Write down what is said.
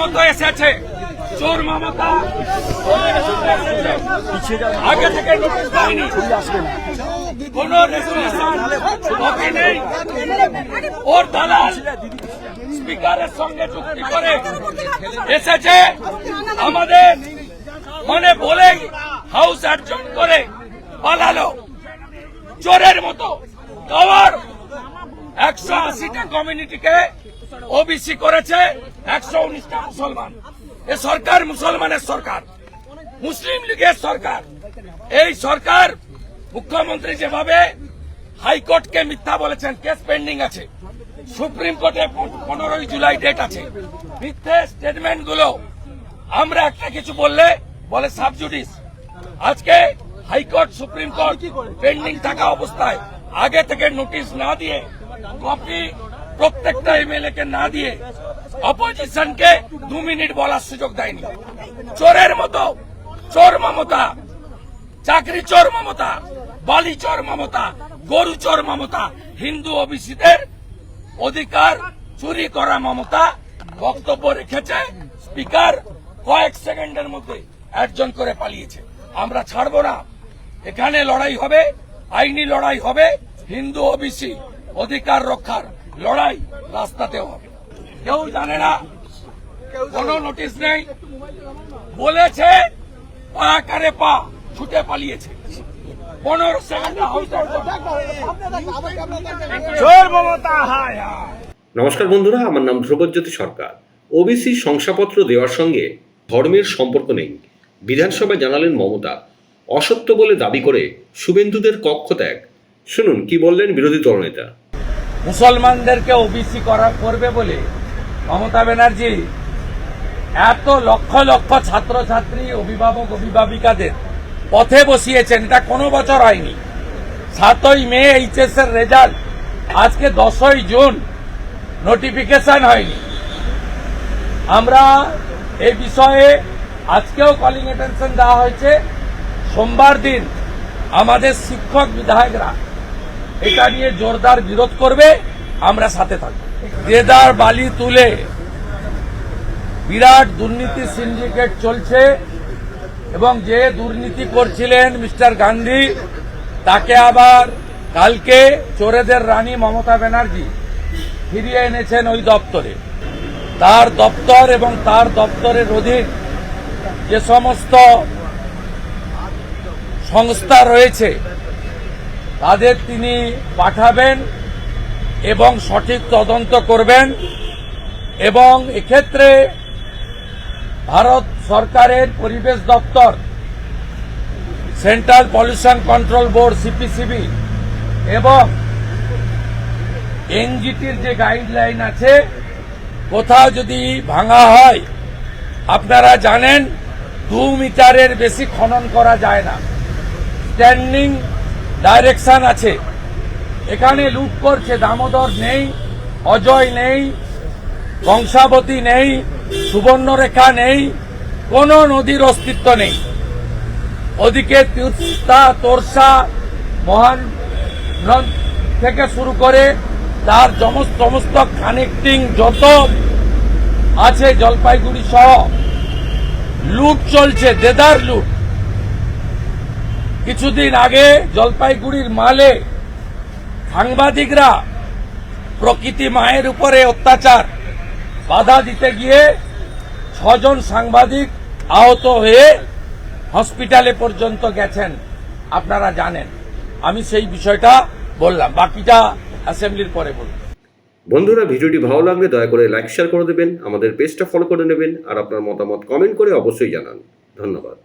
মতো এসেছে। চোর মমতা। আগে থেকে কোন নেই। ওর দালাল স্পিকারের সঙ্গে চুক্তি করে এসেছে। আমাদের মানে বলেই হাউস অ্যাডজন করে পালালো। চোরের মতো কভার একশো আশিটা কমিউনিটিকে ওবিসি করেছে একশো উনিশটা মুসলমান। এ সরকার মুসলমানের সরকার মুসলিম লীগের সরকার। এই সরকার মুখ্যমন্ত্রী যেভাবে হাইকোর্টকে মিথ্যা বলেছেন কেস পেন্ডিং আছে। সুপ্রিম কোর্টে পনেরোই জুলাই ডেট আছে। মিথ্যে স্টেটমেন্টগুলো আমরা একটা কিছু বললে বলে সাবজুডিস। আজকে হাইকোর্ট সুপ্রিম কোর্ট পেন্ডিং থাকা অবস্থায় আগে থেকে নোটিশ না দিয়ে কপি প্রত্যেকটা এমএলএ কে না দিয়ে অপোজিশনকে দু মিনিট বলার সুযোগ দেয়নি। চোরের মতো, চোর মমতা, চাকরি চোর মমতা, বালি চোর মমতা, গরু চোর মমতা, হিন্দু ওবিসিদের অধিকার চুরি করা মমতা বক্তব্য রেখেছে স্পিকার কয়েক সেকেন্ডের মধ্যে একজন করে পালিয়েছে। আমরা ছাড়বো না। এখানে লড়াই হবে, আইনি লড়াই হবে, হিন্দু ওবিসি অধিকার রক্ষার লড়াই রাস্তাতেও হবে। কেউ জানে না কোনো নোটিশ নেই। বলেছে পা কারে পা ছুটে পালিয়েছে। পনেরো সেকেন্ড নমস্কার বন্ধুরা আমার নাম ধ্রুবজ্যোতি সরকার। ওবিসি শংসাপত্র দেওয়ার সঙ্গে ধর্মের সম্পর্ক নেই। বিধানসভায় জানালেন মমতা অসত্য বলে দাবি করে শুভেন্দুদের কক্ষ ত্যাগ। শুনুন কি বললেন বিরোধী দলনেতা? মুসলমানদেরকে ওবিসি করা, করবে বলে মমতা ব্যানার্জি এত লক্ষ লক্ষ ছাত্রছাত্রী, অভিভাবক, অভিভাবিকাদের পথে বসিয়েছেন। এটা কোনো বছর হয়নি। সাতই মে এইচএস এর রেজাল্ট আজকে দশই জুন। নোটিফিকেশন হয়নি। আমরা এই বিষয়ে আজকেও কলিং অ্যাটেনশন দেওয়া হয়েছে। সোমবার দিন আমাদের শিক্ষক বিধায়করা এটা নিয়ে জোরদার বিরোধ করবে, আমরা সাথে থাকব। দেদার বালি তুলে বিরাট দুর্নীতি সিন্ডিকেট চলছে এবং যে দুর্নীতি করছিলেন মিস্টার গান্ধী, তাকে আবার কালকে চোরেদের রানী মমতা ব্যানার্জি ফিরিয়ে এনেছেন ওই দপ্তরে। তার দপ্তর এবং তার দপ্তরের অধীন যে সমস্ত সংস্থা রয়েছে তাদের তিনি পাঠাবেন এবং সঠিক তদন্ত করবেন এবং এক্ষেত্রে ভারত সরকারের পরিবেশ দপ্তর, central pollution control board CPCB এবং এনজিটির যে গাইডলাইন আছে, কোথাও যদি ভাঙা হয়, আপনারা জানেন দু মিটারের বেশি খনন করা যায় না। স্ট্যান্ডিং ডাইরেকশন আছে। এখানে লুট করছে দামোদর নেই, অজয় নেই কংসাবতী নেই, সুবর্ণরেখা নেই, কোন নদীর অস্তিত্ব নেই। ওদিকে তিস্তা, তোরসা, মহান থেকে শুরু করে তার সমস্ত কানেক্টিং যত আছে জলপাইগুড়ি সহ। লুট চলছে, দেদার লুট। কিছুদিন আগে জলপাইগুড়ির মালে সাংবাদিকরা প্রকৃতি মায়ের উপরে অত্যাচার, বাধা দিতে গিয়ে ছজন সাংবাদিক আহত হয়ে হসপিটালে পর্যন্ত গেছেন। আপনারা জানেন। আমি সেই বিষয়টা বললাম। বাকিটা অ্যাসেম্বলির পরে বলব। বন্ধুরা, ভিডিওটি ভালো লাগলে দয়া করে লাইক, শেয়ার করে দেবেন। আমাদের পেজটা ফলো করে নেবেন। আর আপনার মতামত কমেন্ট করে অবশ্যই জানান। ধন্যবাদ।